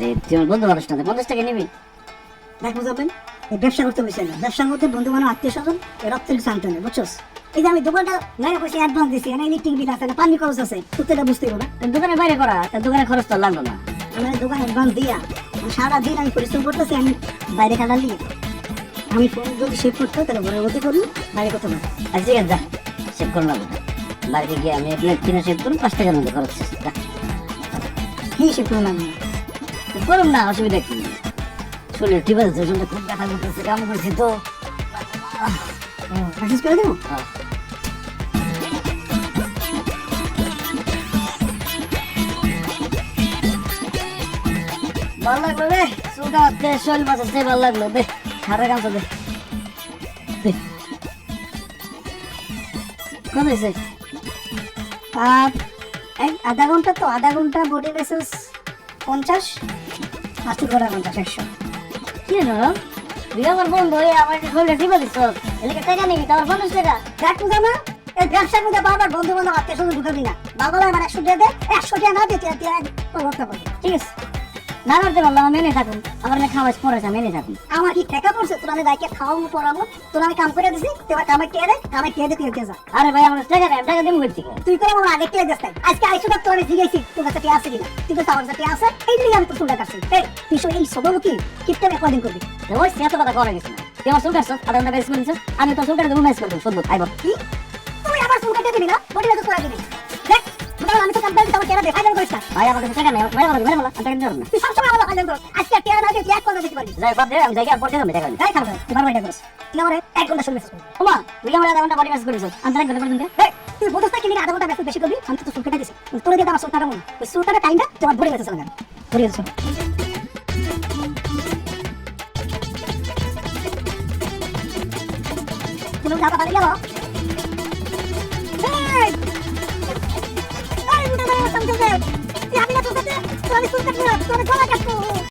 আরে তুই বন্ধু মানুষ না পঞ্চাশ টাকা নিবি। দেখ এই ব্যবসা করতে বসে না। ব্যবসার মধ্যে বন্ধু বান্ধব আত্মীয় স্বজন রক্তের কিছু আনতে নেই বুঝছস? এই যে আমি দোকানটা নয়া পয়সা অ্যাডভান্স দিছি এখানে ইলেকট্রিক বিল আছে না পানি খরচ আছে এটা বুঝতে পারব না তোর বাইরে করা তোর দোকানের খরচ তো লাগল না। আমার দোকান অ্যাডভান্স দিয়া সারা দিন আমি পরিশ্রম করতেছি আমি বাইরে কাটা নিয়ে। আমি ফোন যদি সেভ করতে তাহলে ঘরের মধ্যে করি বাইরে করতে পারি আচ্ছা ঠিক আছে যা সেভ করে নেব বাড়িতে গিয়ে আমি প্লেট কিনে সেভ করুন পাঁচ টাকার মধ্যে খরচ। কি সেভ করলাম আমি? করুন না অসুবিধা কি? শরীর ঠিক আছে শরীরটা খুব ব্যথা করতেছে কাম করছি তো। মেসেজ করে দেবো? ভালো লাগল রে চুলটা হাতে শৈল মাছ ভালো লাগল। সারা দে। আধা ঘণ্টা তো আধা ঘণ্টা বডি মেসেজ পঞ্চাশ আশি ঘণ্টা পঞ্চাশ একশো কি জানো তুই আমার বন্ধু হয়ে আমার শরীরটা টিপা তো এদিকে টাকা নিবি তোমার পঞ্চাশ টাকা দেখ বুঝা না এই ব্যবসার মধ্যে বারবার বন্ধু বান্ধব আত্মীয় স্বজন ঢুকাবি না বাবা আমার একশো টাকা দে একশো টাকা না দিয়ে তুই আর ঠিক আছে না করতে পারলাম মেনে থাকুন। আমার না খাওয়াজ পড়েছে মেনে থাকুন। আমার কি ঠেকা পড়ছে? তোর আমি দায়িত্ব খাওয়াবো পড়াবো। তোর আমি কাম করে দিছি তোমার কামে কে দে কামে কে দে তুই যা। আরে ভাই আমার টাকা আমি টাকা দিব করছি তুই করে আমার আগে কে দেস আজকে আইসো তো তোর তোর কাছে কে আছে কিনা? তুই তো আমার কাছে আছে এই নিয়ে আমি কাটছি। এই তুই সব এই সবর কি কিপটে রেকর্ডিং করবি। ওই সে তো কথা করা গেছে না তুই আমার চুল কাটছ আধা ঘণ্টা বেশ আমি চুল দেবো ম্যাচ করব আইব কি? তুই আমার দিবি না? বডি করে দিবি। আমি তো কাম করতে আমার কেনা দে ফাইনাল করিস ভাই আমার কাছে টাকা নেই মেরে বলো মেরে বলো আমি টাকা দিতে না। তুই সবসময় আমার ফাইনাল কর আজকে কে না দিয়ে তুই এক কথা দিতে পারবি। যাই বাদ দে আমি যাই আর পড়তে যাব টাকা তাই খাব তুই বারবার এটা করিস। তুই আমার এক ঘণ্টা শুনে ওমা তুই আমার আধা ঘণ্টা বডি ম্যাচ করেছ আমি টাকা দিতে পারব না এই, তুই বোধস আধা ঘণ্টা মেসেজ বেশি করবি? আমি তো তোর কেটে দিছি। তোর দিয়ে আমার চুল কাটাবো ওই চুল টাইমটা তোমার বডি মেসেজ লাগাবি বডি মেসেজ তুমি দাদা বাড়ি গেল যাও। তুই আমি না তোর কাছে, তোর আমি সবাই না,